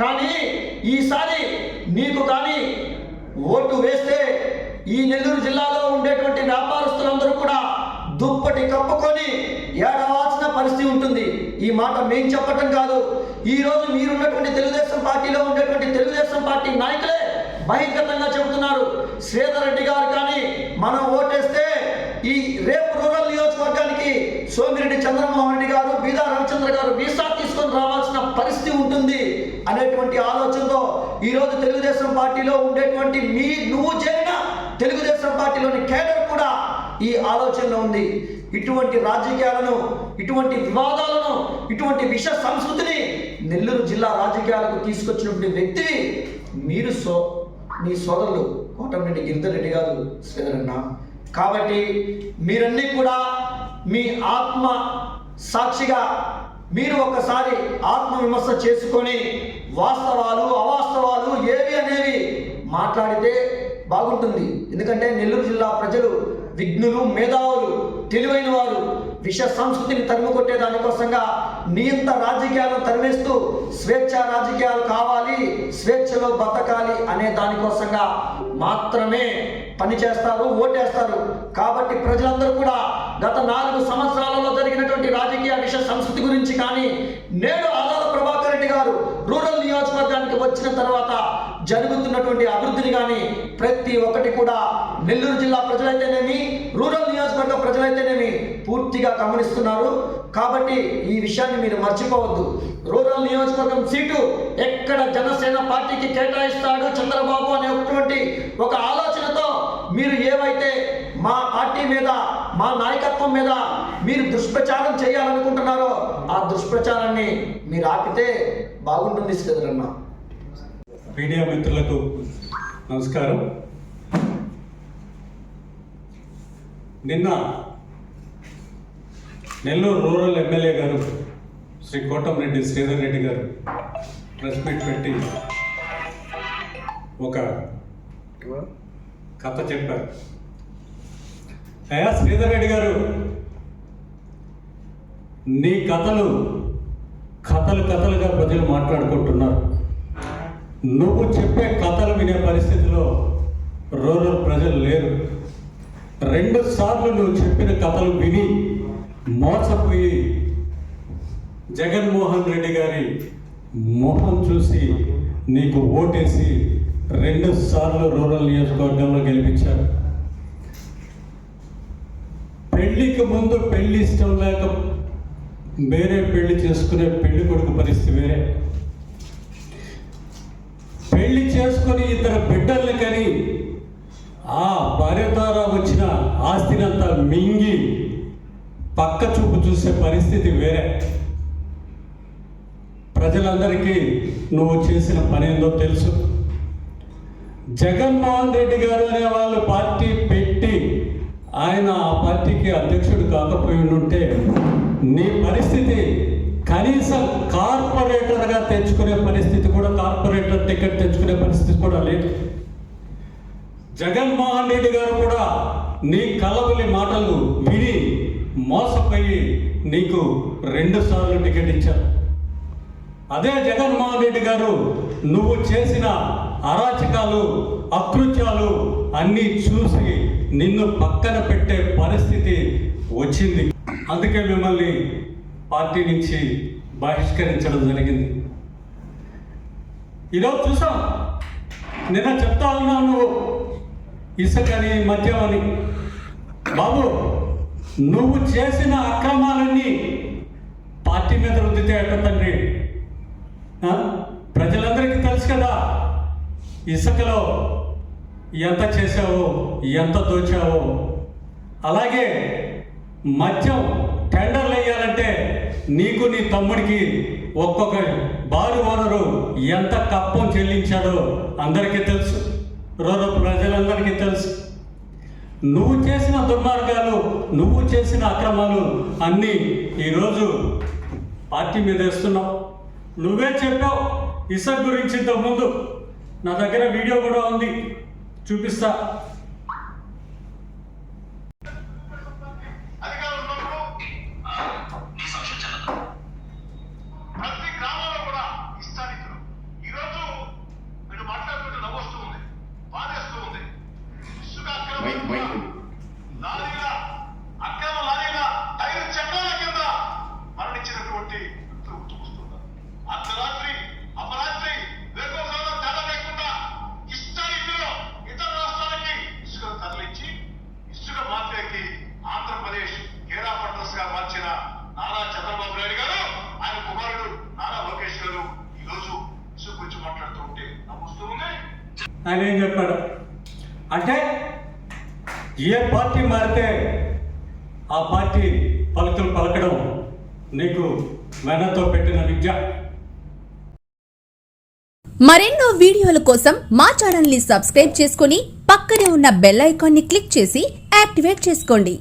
కానీ ఈసారి నీకు కానీ ఓటు వేస్తే ఈ నెల్లూరు జిల్లాలో ఉండేటువంటి వ్యాపారస్తులందరూ కూడా దుప్పటి కప్పుకొని ఏడవాల్సిన పరిస్థితి ఉంటుంది. ఈ మాట మేము చెప్పటం కాదు. ఈ రోజు మీరున్నటువంటి తెలుగుదేశం పార్టీలో ఉండేటువంటి తెలుగుదేశం పార్టీ నాయకులే బహిర్గతంగా చెబుతున్నారు. శ్రీధర్ రెడ్డి గారు కానీ మనం ఓటేస్తే ఈ రేపు రూరల్ నియోజకవర్గానికి సోమిరెడ్డి చంద్రమోహన్ ఈరోజు తెలుగుదేశం పార్టీలో ఉండేటువంటి మీ నువ్వు చేరిన తెలుగుదేశం పార్టీలోని కేడర్ కూడా ఈ ఆలోచనలో ఉంది. ఇటువంటి రాజకీయాలను ఇటువంటి వివాదాలను ఇటువంటి విష సంస్కృతిని నెల్లూరు జిల్లా రాజకీయాలకు తీసుకొచ్చినటువంటి వ్యక్తి మీరు సో మీ సోదరులు కోటమిరెడ్డి గిరిధరెడ్డి గారు శ్రీధరన్న. కాబట్టి మీరన్నీ కూడా మీ ఆత్మ సాక్షిగా మీరు ఒకసారి ఆత్మవిమర్శ చేసుకొని వాస్తవాలు అవాస్తవాలు ఏవి అనేవి మాట్లాడితే బాగుంటుంది. ఎందుకంటే నెల్లూరు జిల్లా ప్రజలు విఘ్నులు మేధావులు తెలివైన వారు విష సంస్కృతిని తరిమి కొట్టే దానికోసంగా నియంత రాజకీయాలను తరిమేస్తూ స్వేచ్ఛ రాజకీయాలు కావాలి స్వేచ్ఛలో బతకాలి అనే దానికోసంగా మాత్రమే పనిచేస్తారు ఓటేస్తారు. కాబట్టి ప్రజలందరూ కూడా గత నాలుగు సంవత్సరాలు సంస్కృతి గురించి కానీ నేడు ఆదాల ప్రభాకర్ రెడ్డి గారు రూరల్ నియోజకవర్గానికి వచ్చిన తర్వాత జరుగుతున్నటువంటి అభివృద్ధిని కానీ ప్రతి ఒక్కటి కూడా నెల్లూరు జిల్లా ప్రజలైతేనేమి రూరల్ నియోజకవర్గ ప్రజలైతేనేమి పూర్తిగా గమనిస్తున్నారు. కాబట్టి ఈ విషయాన్ని మీరు మర్చిపోవద్దు. రూరల్ నియోజకవర్గం సీటు ఎక్కడ జనసేన పార్టీకి కేటాయిస్తాడు చంద్రబాబు అనేటువంటి ఒక ఆలోచన మీరు ఏవైతే మా పార్టీ మీద మా నాయకత్వం మీద మీరు దుష్ప్రచారం చేయాలనుకుంటున్నారో ఆ దుష్ప్రచారాన్ని మీరు ఆపితే బాగుంటుంది శ్రీధరన్న మీడియా మిత్రులకు నమస్కారం. నిన్న నెల్లూరు రూరల్ ఎమ్మెల్యే గారు శ్రీ కోటంరెడ్డి శ్రీధర్ రెడ్డి గారు ప్రెస్ మీట్ పెట్టి ఒక కథ చెప్పారు. అయ్యా శ్రీధర్ రెడ్డి గారు నీ కథలు కథలు కథలుగా ప్రజలు మాట్లాడుకుంటున్నారు. నువ్వు చెప్పే కథలు వినే పరిస్థితిలో రూరల్ ప్రజలు లేరు. రెండు సార్లు నువ్వు చెప్పిన కథలు విని మోసపోయి జగన్మోహన్ రెడ్డి గారి మొహం చూసి నీకు ఓటేసి రెండు సార్లు రూరల్ నియోజకవర్గంలో గెలిపించారు. పెళ్ళికి ముందు పెళ్ళి ఇష్టం లేక వేరే పెళ్ళి చేసుకునే పెళ్ళి కొడుకు పరిస్థితి వేరే. పెళ్ళి చేసుకొని ఇద్దరు బిడ్డల్ని కని ఆ భార్య ద్వారా వచ్చిన ఆస్తినంతా మింగి పక్క చూపు చూసే పరిస్థితి వేరే. ప్రజలందరికీ నువ్వు చేసిన పని ఏందో తెలుసు. జగన్మోహన్ రెడ్డి గారు అనే వాళ్ళు పార్టీ పెట్టి ఆయన ఆ పార్టీకి అధ్యక్షుడు కాకపోయి ఉంటే నీ పరిస్థితి కనీసం కార్పొరేటర్గా తెచ్చుకునే పరిస్థితి కూడా కార్పొరేటర్ టికెట్ తెచ్చుకునే పరిస్థితి కూడా లేదు. జగన్మోహన్ రెడ్డి గారు కూడా నీ కలవలి మాటలు విని మోసపోయి నీకు రెండు సార్లు టికెట్ ఇచ్చారు. అదే జగన్మోహన్ రెడ్డి గారు నువ్వు చేసిన అరాచకాలు అకృత్యాలు అన్నీ చూసి నిన్ను పక్కన పెట్టే పరిస్థితి వచ్చింది. అందుకే మిమ్మల్ని పార్టీ నుంచి బహిష్కరించడం జరిగింది. ఈరోజు చూసాం. నిన్న చెప్తా ఉన్నావు నువ్వు ఇసుకని మద్యం అని. బాబు నువ్వు చేసిన అక్రమాలన్నీ పార్టీ మీద రుద్దితే ఎట్ట తండ్రి ఆ? ప్రజలందరికీ తెలుసు కదా ఇసుకలో ఎంత చేసావో ఎంత దోచావో. అలాగే మద్యం టెండర్లు వేయాలంటే నీకు నీ తమ్ముడికి ఒక్కొక్క బారు ఓనరు ఎంత కప్పం చెల్లించాడో అందరికీ తెలుసు. రూరల్ ప్రజలందరికీ తెలుసు. నువ్వు చేసిన దుర్మార్గాలు నువ్వు చేసిన అక్రమాలు అన్నీ ఈరోజు పార్టీ మీద వేస్తున్నావు. నువ్వే చెప్పావు ఇసక్ గురించి ఇంతకుముందు. నా దగ్గర వీడియో కూడా ఉంది. చూపిస్తా. ఆయన ఏం చెప్పాడు? అంటే ఏ పార్టీ మారితే ఆ పార్టీ పలుకులు పలకడం నీకు వెనతో పెట్టిన విద్య. మరెన్నో వీడియోల కోసం మా ఛానల్ని సబ్స్క్రైబ్ చేసుకుని పక్కనే ఉన్న బెల్ ఐకాన్ని క్లిక్ చేసి యాక్టివేట్ చేసుకోండి.